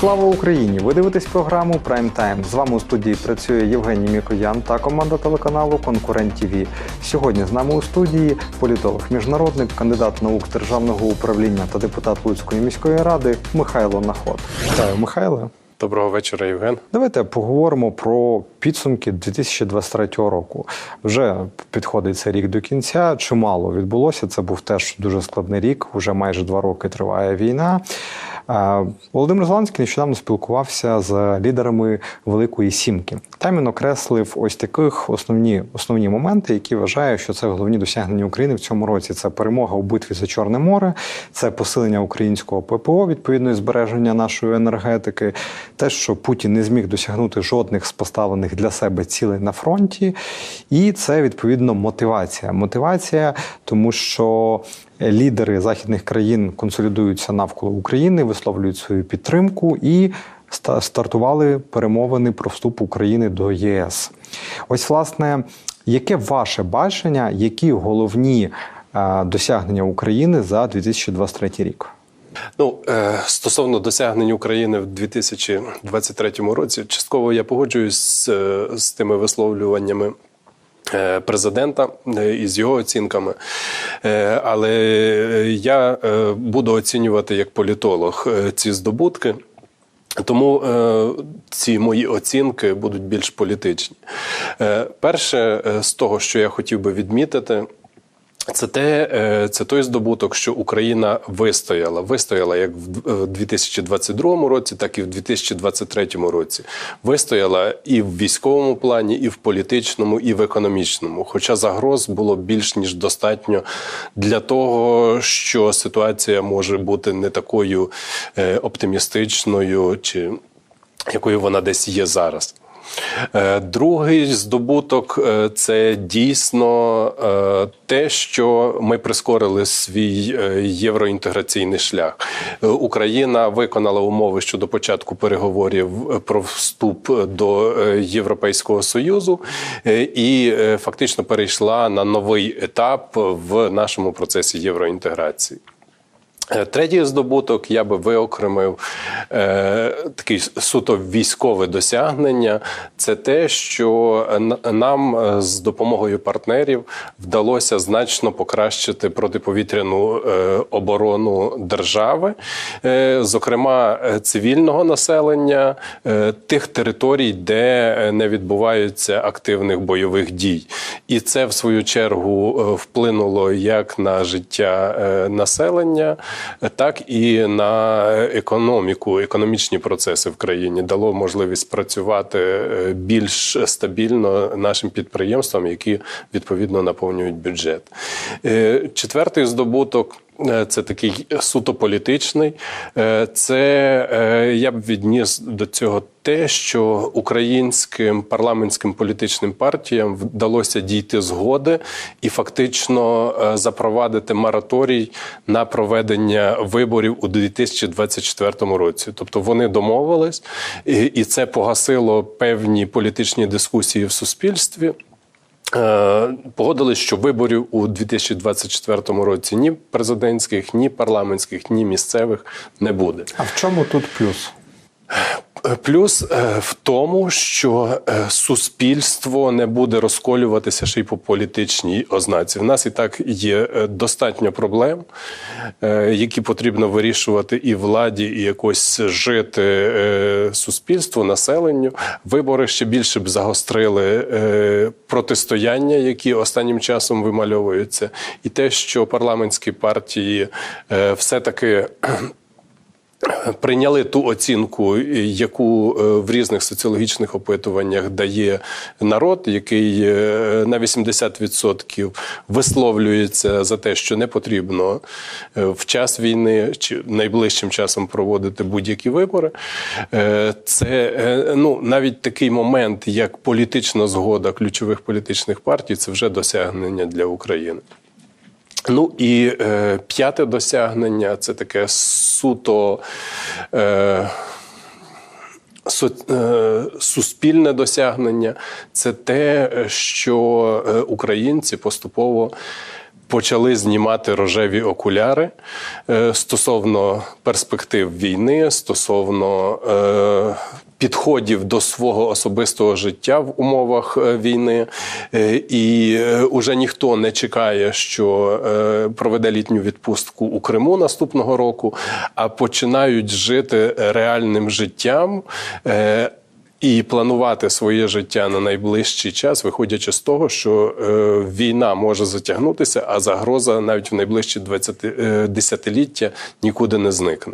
Слава Україні! Ви дивитесь програму Прайм Тайм. З вами у студії працює Євгеній Мікоян та команда телеканалу Конкурент ТВ. Сьогодні з нами у студії політолог, міжнародник, кандидат наук державного управління та депутат Луцької міської ради Михайло Наход. Вітаю, Михайло. Доброго вечора, Євген. Давайте поговоримо про підсумки 2023 року. Вже підходить цей рік до кінця. Чимало відбулося. Це був теж дуже складний рік. Уже майже два роки триває війна. Володимир Зеленський нещодавно спілкувався з лідерами Великої Сімки. Там він окреслив ось таких основні основні моменти, які вважає, що це головні досягнення України в цьому році. Це перемога у битві за Чорне море, це посилення українського ППО, відповідно і збереження нашої енергетики, те, що Путін не зміг досягнути жодних з поставлених для себе цілей на фронті, і це відповідно мотивація. Мотивація, тому що лідери західних країн консолідуються навколо України, висловлюють свою підтримку і стартували перемовини про вступ України до ЄС. Ось, власне, яке ваше бачення, які головні е, досягнення України за 2023 рік? Ну е, стосовно досягнень України в 2023 році, частково я погоджуюсь з, е, з тими висловлюваннями. Е, Президента е, із його оцінками, Е, але я буду оцінювати як політолог ці здобутки. Тому ці мої оцінки будуть більш політичні. Перше з того, що я хотів би відмітити. Це те, е, це той здобуток, що Україна вистояла. Вистояла як в 2022 році, так і в 2023 році. Вистояла і в військовому плані, і в політичному, і в економічному. Хоча загроз було більш ніж достатньо для того, що ситуація може бути не такою е, оптимістичною, чи якою вона десь є зараз. Е, Другий здобуток е, це дійсно е, те, що ми прискорили свій євроінтеграційний шлях. Україна виконала умови щодо початку переговорів про вступ до Європейського союзу і фактично перейшла на новий етап в нашому процесі євроінтеграції. Е, Третій здобуток я би виокремив е, такий суто військове досягнення. Це те, що нам е, з допомогою партнерів вдалося значно покращити протиповітряну е, оборону держави, е, зокрема е, цивільного населення е, тих територій, де не відбуваються активних бойових дій. І це в свою чергу вплинуло як на життя е, населення, так і на економіку, економічні процеси в країні дало можливість працювати е, більш стабільно нашим підприємствам, які відповідно наповнюють бюджет. Е, Четвертий здобуток. Е, Це такий суто політичний. Е, Це е, я б відніс до цього те, що українським парламентським політичним партіям вдалося дійти згоди і фактично запровадити мораторій на проведення виборів у 2024 році. Тобто вони домовились, і це погасило певні політичні дискусії в суспільстві. Е, Погодились, що виборів у 2024 році ні президентських, ні парламентських, ні місцевих не буде. А в чому тут плюс? Плюс е, в тому, що е, суспільство не буде розколюватися ще й по політичній ознаці. В нас і так є е, достатньо проблем, які потрібно вирішувати і владі, і якось жити суспільству, населенню. Вибори ще більше б загострили протистояння, які останнім часом вимальовуються, і те, що парламентські партії е, все-таки прийняли ту оцінку, яку е, в різних соціологічних опитуваннях дає народ, який е, на 80% висловлюється за те, що не потрібно е, в час війни чи найближчим часом проводити будь-які вибори. Це ну навіть такий момент, як політична згода ключових політичних партій, це вже досягнення для України. Ну і е, п'яте досягнення це таке суто. Е, е, Суспільне досягнення це те, що е, українці поступово почали знімати рожеві окуляри е, стосовно перспектив війни, стосовно е, підходів до свого особистого життя в умовах е, війни, і е, уже ніхто не чекає, що проведе літню відпустку у Криму наступного року, а починають жити реальним життям. І планувати своє життя на найближчий час, виходячи з того, що е, війна може затягнутися, а загроза навіть в найближчі 20, е, десятиліття нікуди не зникне.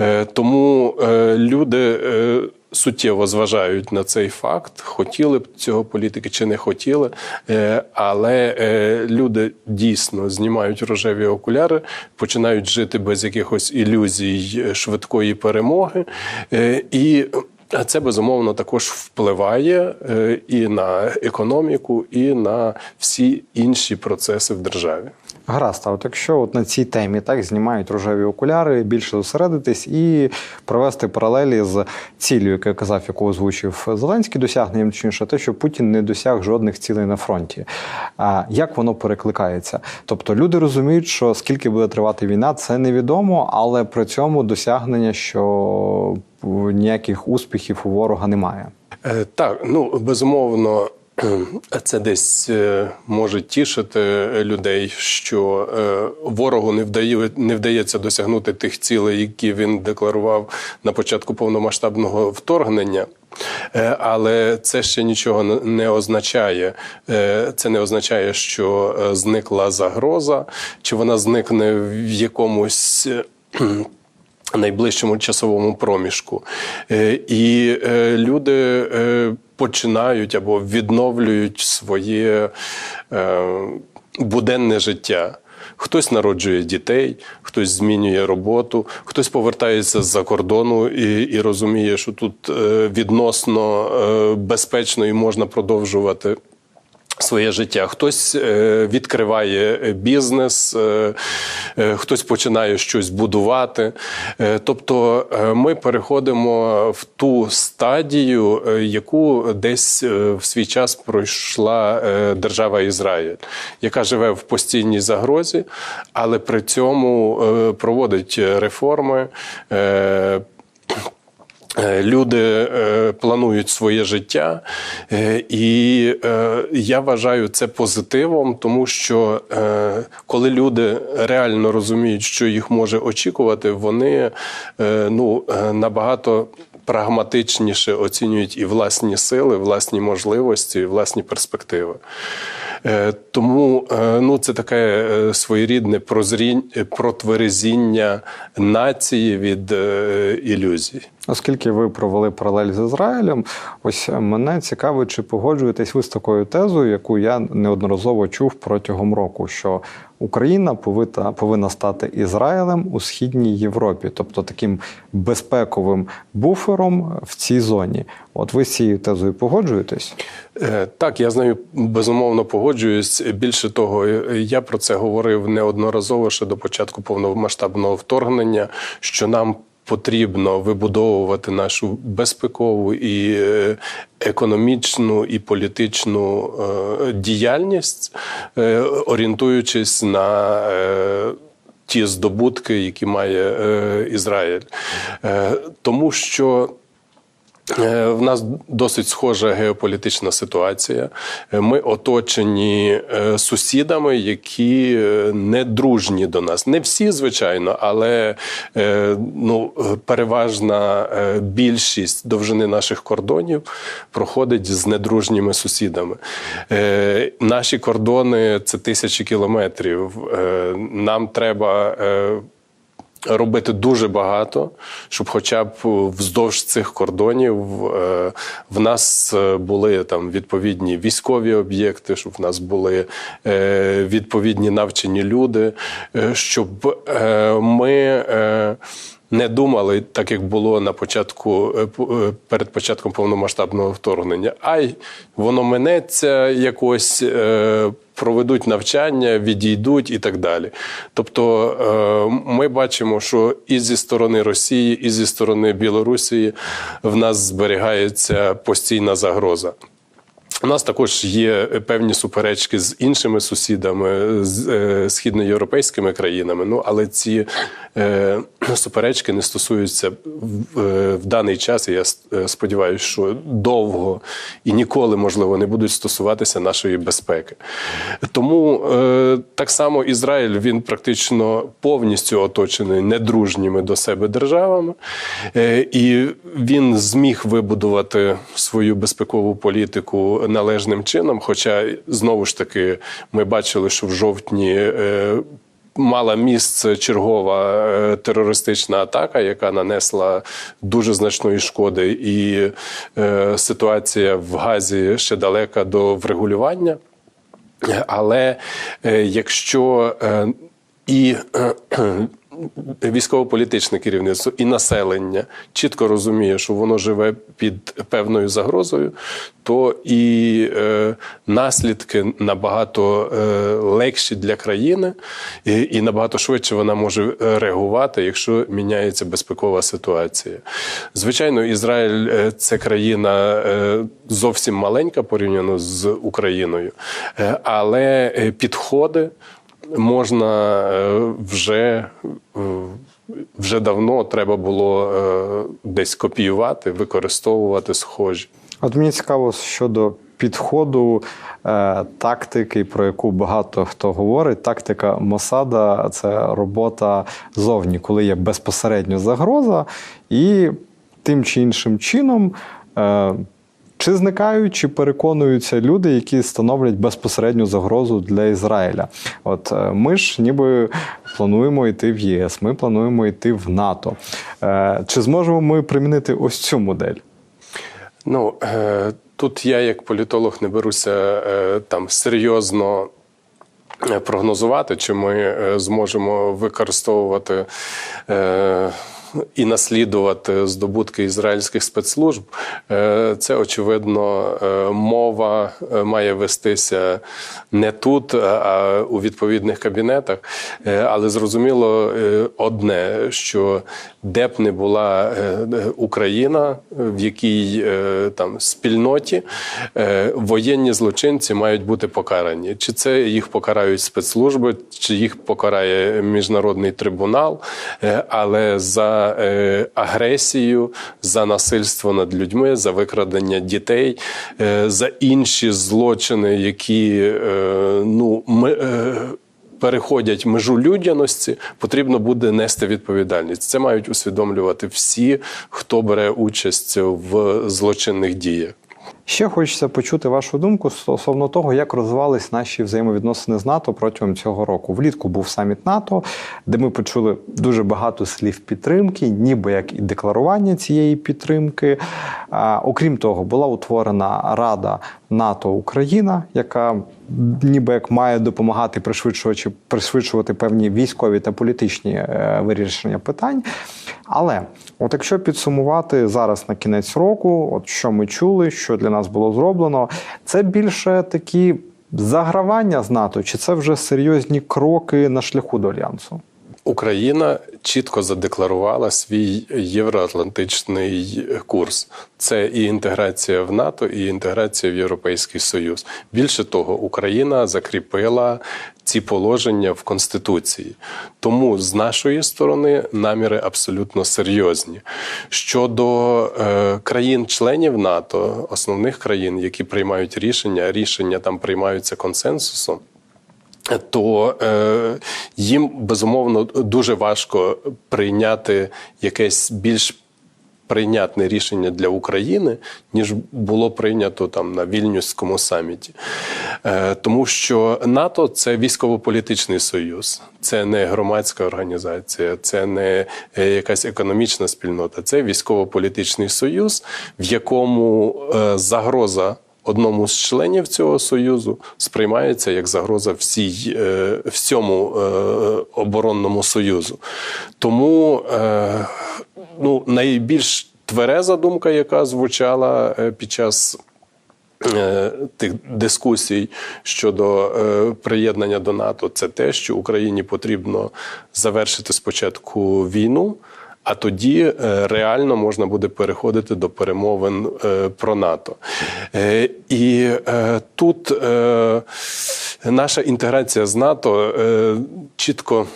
Е, тому е, люди. Е, Суттєво зважають на цей факт, хотіли б цього політики чи не хотіли, Е, але е, люди дійсно знімають рожеві окуляри, починають жити без якихось ілюзій швидкої перемоги. Е, І а це безумовно також впливає е, і на економіку, і на всі інші процеси в державі. Гаразд, а от якщо от на цій темі так знімають рожеві окуляри, більше зосередитись і провести паралелі з ціллю, яку я казав, яку озвучив Зеленський, досягненням точніше, те, що Путін не досяг жодних цілей на фронті. А як воно перекликається? Тобто люди розуміють, що скільки буде тривати війна, це невідомо, але при цьому досягнення, що ніяких успіхів у ворога немає. Е, Так, ну безумовно. Це десь е, може тішити людей, що е, ворогу не вдає, не вдається досягнути тих цілей, які він декларував на початку повномасштабного вторгнення. Е, Але це ще нічого не- означає. Е, Це не означає, що е, зникла загроза, чи вона зникне в якомусь. е, найближчому часовому проміжку. Е, І е, люди е, починають або відновлюють своє е, буденне життя. Хтось народжує дітей, хтось змінює роботу, хтось повертається з-за кордону і, і розуміє, що тут е, відносно е, безпечно і можна продовжувати своє життя. Хтось е, відкриває е, бізнес, е, хтось починає щось будувати. Тобто ми переходимо в ту стадію, яку десь в свій час пройшла держава Ізраїль, яка живе в постійній загрозі, але при цьому проводить реформи. Е, Люди е, планують своє життя, е, і я вважаю це позитивом, тому що коли люди реально розуміють, що їх може очікувати, вони ну, набагато прагматичніше оцінюють і власні сили, власні можливості, і власні перспективи. Тому ну, це таке своєрідне прозрінь, протверезіння нації від ілюзій. Оскільки ви провели паралель з Ізраїлем, ось мене цікавить, чи погоджуєтесь ви з такою тезою, яку я неодноразово чув протягом року, що Україна повинна, повинна стати Ізраїлем у східній Європі, тобто таким безпековим буфером в цій зоні. От ви з цією тезою погоджуєтесь? Е, Так, я з нею безумовно погоджуюсь. Більше того, е, я про це говорив неодноразово ще до початку повномасштабного вторгнення, що нам потрібно вибудовувати нашу безпекову і е, економічну і політичну е, діяльність, е, орієнтуючись на ті здобутки, які має Ізраїль. Тому що В нас досить схожа геополітична ситуація. Е, Ми оточені е, сусідами, які е, не дружні до нас. Не всі, звичайно, але е, ну, е, переважна е, більшість довжини наших кордонів проходить з недружніми сусідами. Е, Наші кордони це тисячі кілометрів. Е, Нам треба. Робити дуже багато, щоб хоча б вздовж цих кордонів е, в нас е, були там відповідні військові об'єкти, щоб в нас були е, відповідні навчені люди, щоб ми. Не думали, так як було на початку перед початком повномасштабного вторгнення. Ай, воно минеться якось, проведуть навчання, відійдуть і так далі. Тобто е, ми бачимо, що і зі сторони Росії, і зі сторони Білорусі в нас зберігається постійна загроза. У нас також є певні суперечки з іншими сусідами, з е, східноєвропейськими країнами. Ну але ці суперечки не стосуються в, е, даний час. І я е, сподіваюся, що довго і ніколи, можливо, не будуть стосуватися нашої безпеки. Тому е, так само Ізраїль він практично повністю оточений недружніми до себе державами, е, і він зміг вибудувати свою безпекову політику належним чином. Хоча знову ж таки ми бачили, що в жовтні. Мала місце чергова е, терористична атака, яка нанесла дуже значної шкоди, і е, ситуація в Газі ще далека до врегулювання. Але е, якщо і військово-політичне керівництво, і населення чітко розуміє, що воно живе під певною загрозою, то і е, наслідки набагато е, легші для країни, і, і набагато швидше вона може е, реагувати, якщо міняється безпекова ситуація. Звичайно, Ізраїль е, це країна е, зовсім маленька порівняно з Україною, е, але підходи можна е, вже. е, Вже давно треба було е, десь копіювати, використовувати схожі. От мені цікаво щодо підходу тактики, про яку багато хто говорить. Тактика Мосада це робота зовні, коли є безпосередньо загроза, і тим чи іншим чином. Чи зникають, чи переконуються люди, які становлять безпосередню загрозу для Ізраїля? От е, ми ж ніби плануємо йти в ЄС, ми плануємо йти в НАТО. Е, Чи зможемо ми примінити ось цю модель? Ну е, тут я, як політолог, не беруся там серйозно. Прогнозувати, чи ми зможемо використовувати і наслідувати здобутки ізраїльських спецслужб, Е, це очевидно е, мова е, має вестися не тут, а у відповідних кабінетах. Але зрозуміло одне, що де б не була Україна, в якій там спільноті воєнні злочинці мають бути покарані. Чи це їх покарають спецслужби, чи їх покарає міжнародний трибунал, але за е, агресію, за насильство над людьми, за викрадення дітей, е, за інші злочини, які е, ну ми. е, переходять межу людяності, потрібно буде нести відповідальність. Це мають усвідомлювати всі, хто бере участь в злочинних діях. Ще хочеться почути вашу думку стосовно того, як розвивались наші взаємовідносини з НАТО протягом цього року. Влітку був саміт НАТО, де ми почули дуже багато слів підтримки, ніби як і декларування цієї підтримки. Окрім того, була утворена Рада НАТО Україна, яка ніби як має допомагати пришвидшувати, пришвидшувати певні військові та політичні е, вирішення питань. Але от якщо підсумувати зараз на кінець року, от що ми чули, що для нас було зроблено, це більше такі загравання з НАТО, чи це вже серйозні кроки на шляху до альянсу? Україна чітко задекларувала свій євроатлантичний курс. Це і інтеграція в НАТО, і інтеграція в Європейський Союз. Більше того, Україна закріпила ці положення в Конституції. Тому з нашої сторони наміри абсолютно серйозні. Щодо е, країн-членів НАТО, основних країн, які приймають рішення, рішення там приймаються консенсусом то е, їм безумовно дуже важко прийняти якесь більш прийнятне рішення для України, ніж було прийнято там на Вільнюському саміті. Е, тому що НАТО це військово-політичний союз, це не громадська організація, це не е, якась економічна спільнота, це військово-політичний союз, в якому е, загроза одному з членів цього союзу сприймається як загроза всій е, всьому е, оборонному союзу. Тому е, ну, найбільш твереза думка, яка звучала під час. Тих дискусій щодо е, приєднання до НАТО, це те, що Україні потрібно завершити спочатку війну, А тоді е, реально можна буде переходити до перемовин е, про НАТО. Е, І тут наша інтеграція з НАТО чітко.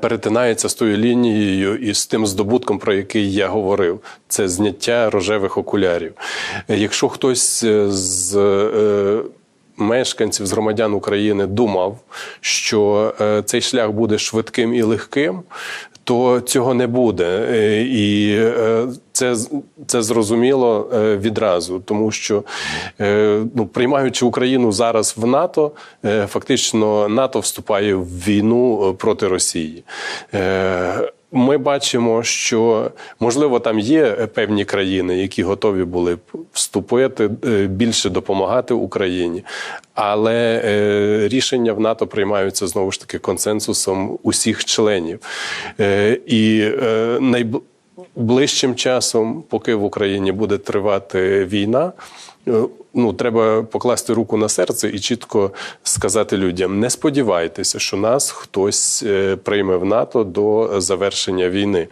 Перетинається з тою лінією і з тим здобутком, про який я говорив, це зняття рожевих окулярів. Якщо хтось з мешканців, з громадян України думав, що цей шлях буде швидким і легким, то цього не буде. Е, І е, це, це зрозуміло е, відразу, тому що ну, приймаючи Україну зараз в НАТО, фактично НАТО вступає в війну проти Росії. Е, Ми бачимо, що можливо там є певні країни, які готові були б вступити е, більше допомагати Україні, але е, рішення в НАТО приймаються знову ж таки консенсусом усіх членів. Е, І е, найб... ближчим часом, поки в Україні буде тривати війна. Ну, треба покласти руку на серце і чітко сказати людям: не сподівайтеся, що нас хтось е, прийме в НАТО до завершення війни.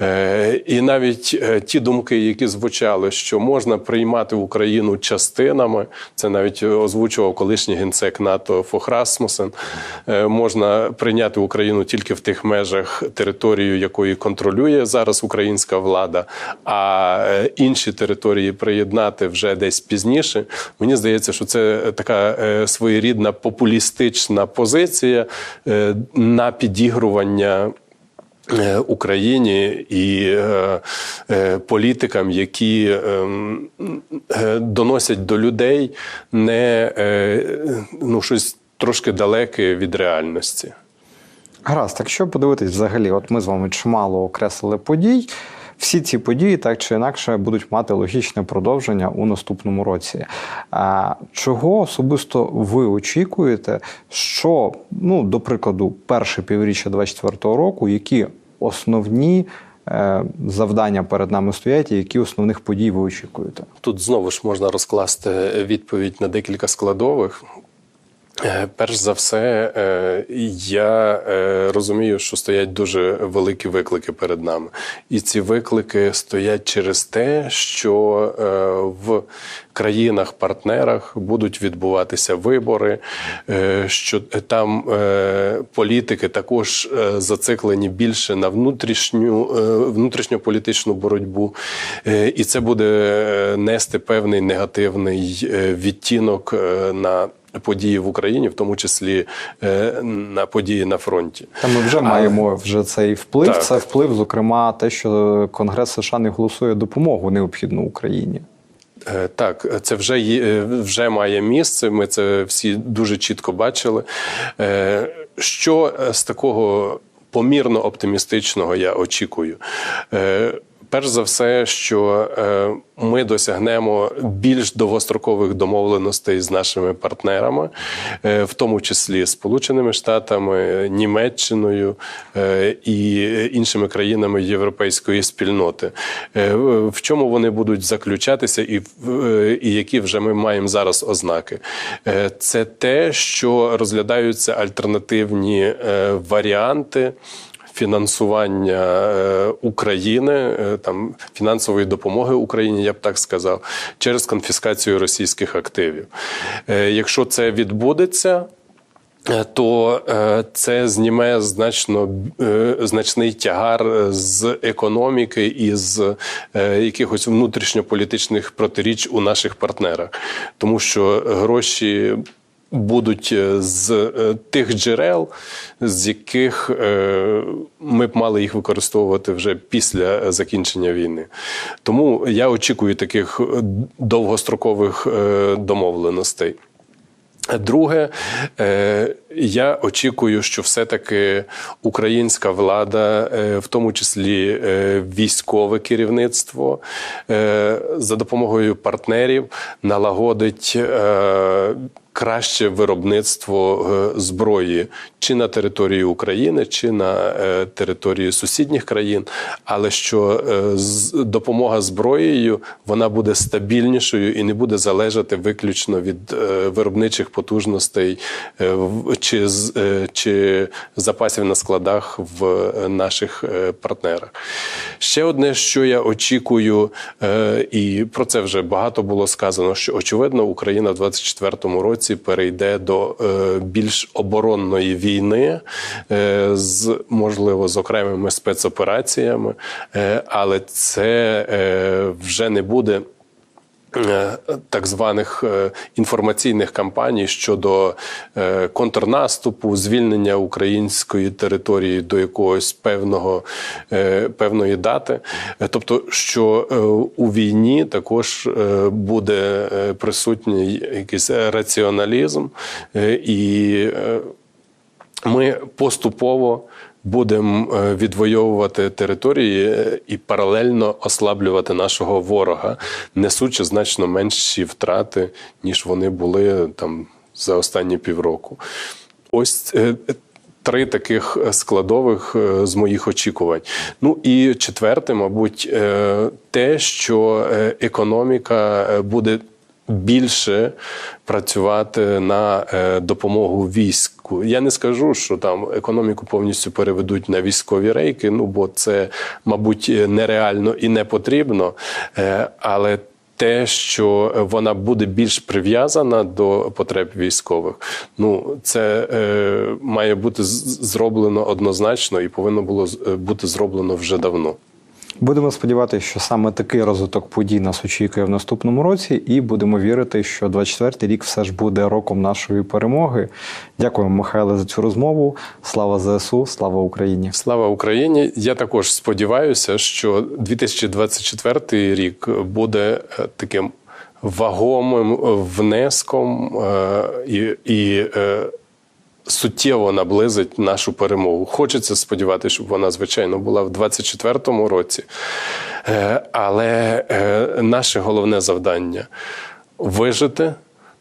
Е, І навіть е, ті думки, які звучали, що можна приймати Україну частинами, це навіть озвучував колишній генсек НАТО Фох Расмусен, е, можна прийняти Україну тільки в тих межах територію, якої контролює зараз українська влада, а інші території приєднати вже десь пізніше. Мені здається, що це така е, своєрідна популістична позиція е, на підігрування. е, Україні і е, е, політикам, які е, е, доносять до людей не е, ну, щось трошки далеке від реальності. Гаразд, якщо подивитись взагалі, от ми з вами чимало окреслили подій. Всі ці події так чи інакше будуть мати логічне продовження у наступному році. А, чого особисто ви очікуєте, що, ну, до прикладу, перше півріччя 2024 року, які основні е, завдання перед нами стоять, і які основних подій ви очікуєте? Тут знову ж можна розкласти відповідь на декілька складових. Е, Перш за все, е, я е, розумію, що стоять дуже великі виклики перед нами. І ці виклики стоять через те, що в країнах-партнерах будуть відбуватися вибори, що там політики також зациклені більше на внутрішню внутрішньополітичну боротьбу, і це буде нести певний негативний відтінок на події в Україні, в тому числі е, на події на фронті. Та ми вже маємо вже цей вплив. Так. Це вплив, зокрема, те, що Конгрес США не голосує допомогу необхідну Україні. Е, Так, це вже є, е, вже має місце. Ми це всі дуже чітко бачили. Що з такого помірно оптимістичного я очікую? Перш за все, що е, ми досягнемо більш довгострокових домовленостей з нашими партнерами, е, в тому числі Сполученими Штатами, Німеччиною е, і іншими країнами європейської спільноти. В чому вони будуть заключатися, і, і які вже ми маємо зараз ознаки? Це те, що розглядаються альтернативні варіанти фінансування е, України, е, там фінансової допомоги Україні, я б так сказав, через конфіскацію російських активів. Е, Якщо це відбудеться. То це зніме значно значний тягар з економіки і з якихось внутрішньополітичних протиріч у наших партнерах, тому що гроші будуть е, з е, тих джерел, з яких е, ми б мали їх використовувати вже після закінчення війни. Тому я очікую таких довгострокових домовленостей. Друге, я очікую, що все-таки українська влада, в тому числі військове керівництво, за допомогою партнерів налагодить краще виробництво е, зброї чи на території України, чи на е, території сусідніх країн, але що е, допомога зброєю вона буде стабільнішою і не буде залежати виключно від виробничих потужностей чи, чи запасів на складах в наших партнерах. Ще одне, що я очікую, і про це вже багато було сказано, що очевидно Україна в 24-му році перейде до е, більш оборонної війни е, з можливо з окремими спецопераціями, е, але це вже не буде. Е, Так званих е, інформаційних кампаній щодо е, контрнаступу, звільнення української території до якогось певного певної дати. Тобто, що у війні також буде присутній якийсь раціоналізм, і ми поступово будемо е, відвоювати території е, і паралельно ослаблювати нашого ворога, несучи значно менші втрати, ніж вони були там за останні півроку. Ось е, три таких складових е, з моїх очікувань. Ну і четверте, мабуть, е, те, що е, економіка е, буде більше працювати на е, допомогу війську. Я не скажу, що там економіку повністю переведуть на військові рейки, ну бо це, мабуть, нереально і не потрібно. Е, Але те, що вона буде більш прив'язана до потреб військових, ну це е, має бути зроблено однозначно і повинно було е, бути зроблено вже давно. Будемо сподіватися, що саме такий розвиток подій нас очікує в наступному році, і будемо вірити, що 24-й рік все ж буде роком нашої перемоги. Дякуємо, Михайле, за цю розмову. Слава ЗСУ, слава Україні! Слава Україні! Я також сподіваюся, що 2024 рік буде е, таким вагомим внеском е, і, і е, суттєво наблизить нашу перемогу. Хочеться сподіватися, щоб вона, звичайно, була в 2024 році. Е, Але е, наше головне завдання вижити,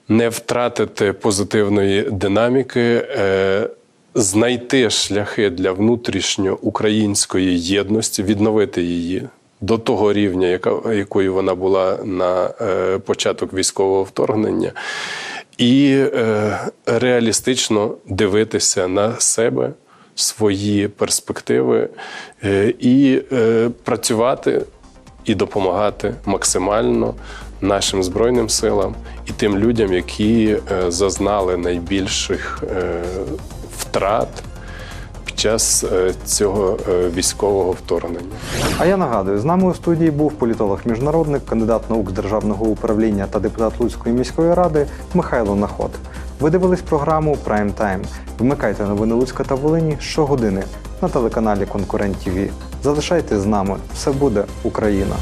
не втратити позитивної динаміки. е, Знайти шляхи для внутрішньоукраїнської єдності, відновити її до того рівня, яка, якою вона була на початок військового вторгнення, і е, реалістично дивитися на себе, свої перспективи, е, і е, працювати і допомагати максимально нашим збройним силам і тим людям, які е, зазнали найбільших е, втрат час е, цього е, військового вторгнення. А я нагадую, з нами у студії був політолог-міжнародник, кандидат наук з державного управління та депутат Луцької міської ради Михайло Наход. Ви дивились програму Прайм Тайм. Вмикайте новини Луцька та Волині щогодини на телеканалі Конкурент ТВ. Залишайтесь з нами. Все буде Україна!